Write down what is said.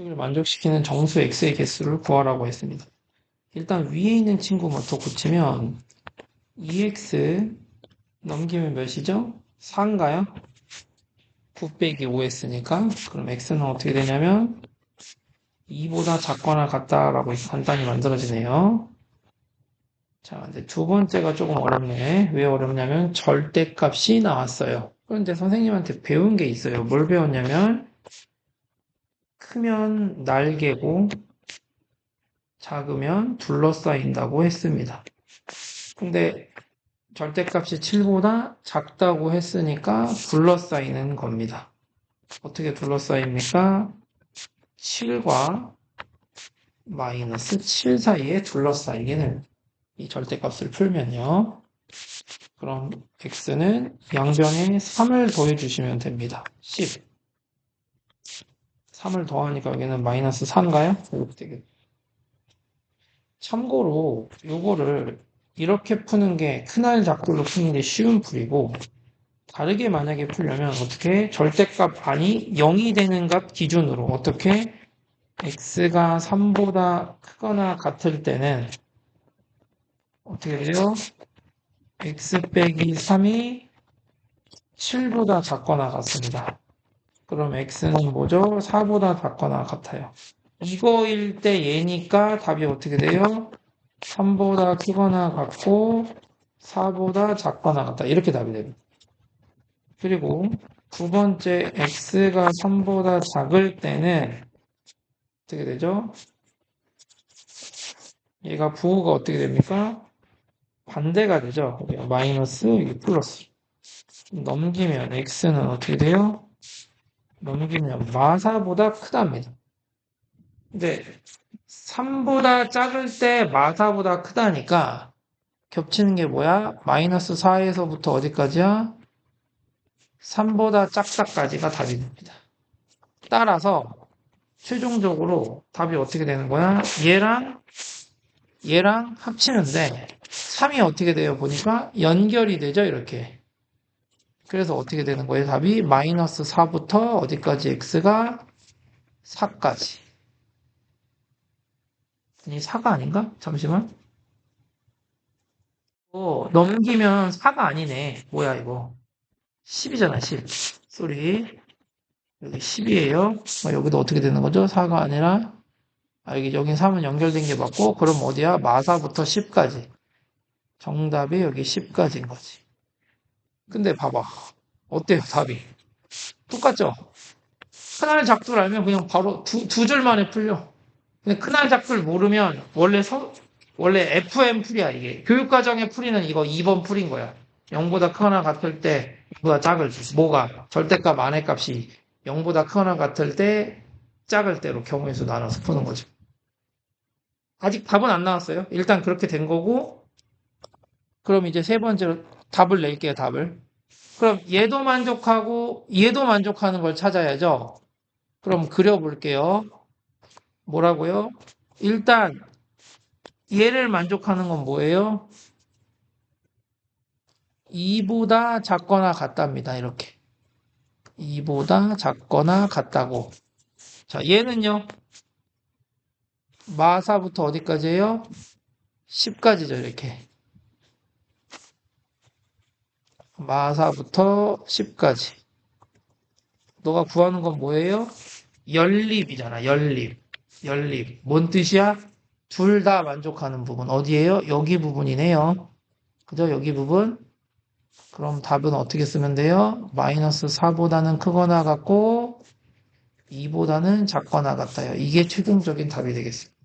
을 만족시키는 정수 x의 개수를 구하라고 했습니다. 일단 위에 있는 친구부터 고치면 2x 넘기면 몇이죠? 4인가요? 9 빼기 5 했으니까 그럼 x는 어떻게 되냐면 2보다 작거나 같다라고 간단히 만들어지네요. 자, 근데 두 번째가 조금 어렵네. 왜 어렵냐면 절대값이 나왔어요. 그런데 선생님한테 배운 게 있어요. 뭘 배웠냐면 크면 날개고 작으면 둘러싸인다고 했습니다. 근데 절대값이 7보다 작다고 했으니까 둘러싸이는 겁니다. 어떻게 둘러싸입니까? 7과 마이너스 7 사이에 둘러싸이기는 이 절대값을 풀면요. 그럼 x는 양변에 3을 더해주시면 됩니다. 10. 3을 더하니까 여기는 마이너스 4인가요? 이렇게 참고로 요거를 이렇게 푸는 게 큰알 작두로 푸는 게 쉬운 풀이고 다르게 만약에 풀려면 어떻게 절대값 아니 0이 되는 값 기준으로 어떻게 x가 3보다 크거나 같을 때는 어떻게 돼요? x 빼기 3이 7보다 작거나 같습니다. 그럼 x는 뭐죠? 4보다 작거나 같아요. 이거일 때 얘니까 답이 어떻게 돼요? 3보다 크거나 같고 4보다 작거나 같다. 이렇게 답이 됩니다. 그리고 두 번째 x가 3보다 작을 때는 어떻게 되죠? 얘가 부호가 어떻게 됩니까? 반대가 되죠. 마이너스, 플러스. 넘기면 x는 어떻게 돼요? 넘기면 마사보다 크답니다. 근데 3보다 작을 때 마사보다 크다니까 겹치는 게 뭐야? 마이너스 4에서부터 어디까지야? 3보다 작다까지가 답이 됩니다. 따라서 최종적으로 답이 어떻게 되는 거야? 얘랑 얘랑 합치는데 3이 어떻게 돼요? 보니까 연결이 되죠? 이렇게. 그래서 어떻게 되는 거예요? 답이 마이너스 4부터 어디까지 x가 4까지. 아니 4가 아닌가? 잠시만. 어, 넘기면 4가 아니네. 뭐야 이거. 10이잖아 10. 쏘리. 여기 10이에요. 어, 여기도 어떻게 되는 거죠? 4가 아니라 아, 여기 여긴 3은 연결된 게 맞고 그럼 어디야? 마사부터 10까지. 정답이 여기 10까지인 거지. 근데 봐봐. 어때요, 답이? 똑같죠? 큰알 작두를 알면 그냥 바로 두, 두 줄만에 풀려. 근데 큰알 작두를 모르면 원래 서, 원래 FM 풀이야, 이게. 교육과정의 풀이는 이거 2번 풀인 거야. 0보다 크거나 같을 때, 보다 작을 때. 뭐가? 절대값 안의 값이 0보다 크거나 같을 때, 작을 때로 경우의 수 나눠서 푸는 거죠. 아직 답은 안 나왔어요. 일단 그렇게 된 거고, 그럼 이제 세 번째로 답을 낼게요, 답을. 그럼 얘도 만족하고 얘도 만족하는 걸 찾아야죠. 그럼 그려볼게요. 뭐라고요? 일단 얘를 만족하는 건 뭐예요? 2보다 작거나 같답니다. 이렇게. 2보다 작거나 같다고. 자, 얘는요. 마사부터 어디까지예요? 10까지죠, 이렇게. 마사부터 10까지. 너가 구하는 건 뭐예요? 연립이잖아, 연립. 연립. 뭔 뜻이야? 둘 다 만족하는 부분. 어디에요? 여기 부분이네요. 그죠? 여기 부분. 그럼 답은 어떻게 쓰면 돼요? 마이너스 4보다는 크거나 같고 2보다는 작거나 같아요. 이게 최종적인 답이 되겠습니다.